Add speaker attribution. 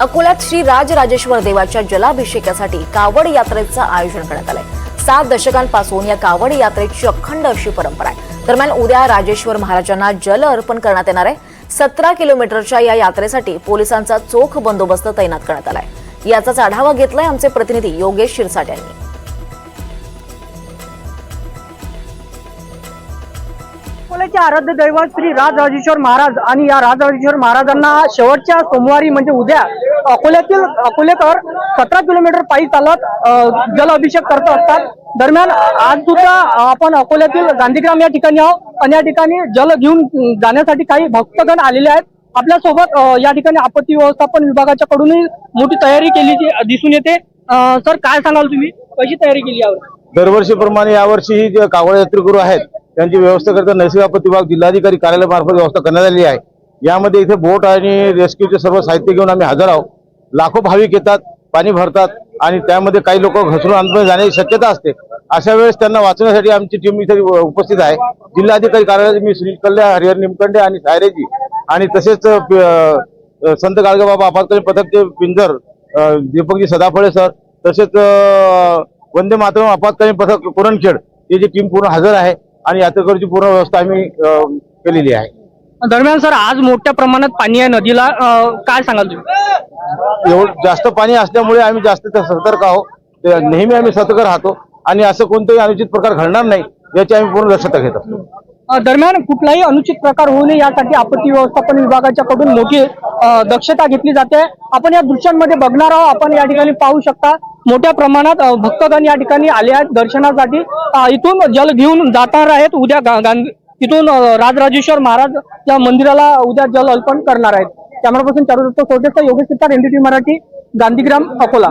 Speaker 1: अकोल्यात श्री राजराजेश्वर देवाच्या जलाभिषेकासाठी कावड यात्रेचं आयोजन करण्यात आलंय. सात दशकांपासून या कावड यात्रेची अखंड अशी परंपरा आहे. दरम्यान उद्या राजेश्वर महाराजांना जल अर्पण करण्यात येणार आहे. सतरा किलोमीटरच्या या यात्रेसाठी पोलिसांचा चोख बंदोबस्त तैनात करण्यात आलाय. याचाच आढावा घेतलाय आमचे प्रतिनिधी योगेश शिरसाट यांनी.
Speaker 2: अकोल्याचे आराध्य दैवत श्री राजराजेश्वर महाराज आणि या राजराजेश्वर महाराजांना शेवटच्या सोमवारी म्हणजे उद्या अकोल्यातील अकोलेकर सतरा किलोमीटर पायी चालत जल अभिषेक करत असतात. दरम्यान आज सुद्धा आपण अकोल्यातील गांधीग्राम या ठिकाणी आहोत. आणि या ठिकाणी जल घेऊन जाण्यासाठी काही भक्तगण आलेले आहेत. आपल्यासोबत सोबत या ठिकाणी आपत्ती व्यवस्थापन विभागाच्या कडूनही मोठी तयारी केली दिसून येते. सर काय सांगाल तुम्ही? कशी तयारी केली यावर?
Speaker 3: दरवर्षीप्रमाणे यावर्षी जे कावड यात्रेकरू आहेत त्यांची व्यवस्था करता नैसर्गिक आपत्ती विभाग जिल्हाधिकारी कार्यालयामार्फत व्यवस्था करण्यात आली आहे. यामध्ये इथे बोट आणि रेस्क्यूचे सर्व साहित्य घेऊन आम्ही हजर आहोत. लाखो भाविक येतात पाणी भरतात आणि त्यामध्ये काही लोक घसरून आंदोलन जाण्याची शक्यता असते. अशा वेळेस त्यांना वाचवण्यासाठी आमची टीम इथे उपस्थित आहे. जिल्हाधिकारी कार्यालयात मी सुनील कल्या हरिहर निमकंडे आणि सायरेजी आणि तसेच संत अ, संत गाडगेबाबा आपत्कालीन पथकचे पिंजर दीपकजी सदाफळे सर तसेच वंदे मातरम आपत्कालीन पथक कुरणखेड ही जी टीम पूर्ण हजर आहे. आणि यात्रेकरूची पूर्ण व्यवस्था आम्ही केलेली आहे.
Speaker 2: दरम्यान सर आज मोठ्या प्रमाणात पाणी आहे नदीला काय सांगाल तुम्ही?
Speaker 3: एवढं जास्त पाणी असल्यामुळे आम्ही जास्त सतर्क आहोत. नेहमी आम्ही सतर्क राहतो आणि असं कोणताही अनुचित प्रकार घडणार नाही याची आम्ही पूर्ण दक्षता घेत. असतो
Speaker 2: दरम्यान कुठलाही अनुचित प्रकार होऊ नये यासाठी आपत्ती व्यवस्थापन विभागाच्या कडून मोठी दक्षता घेतली जाते. आपण या दृश्यांमध्ये बघणार आहोत आपण या ठिकाणी पाहू शकता मोठ्या प्रमाणात भक्तगण या ठिकाणी आले आहेत दर्शनासाठी. इथून जल घेऊन जाणार आहेत. उद्या गांधी इथून राजराजेश्वर महाराज या मंदिराला उद्या जल अर्पण करणार आहेत. कॅमेरापासून चारू दत्त सोडेचा योगेश सिद्धार एनडीटी मराठी गांधीग्राम अकोला.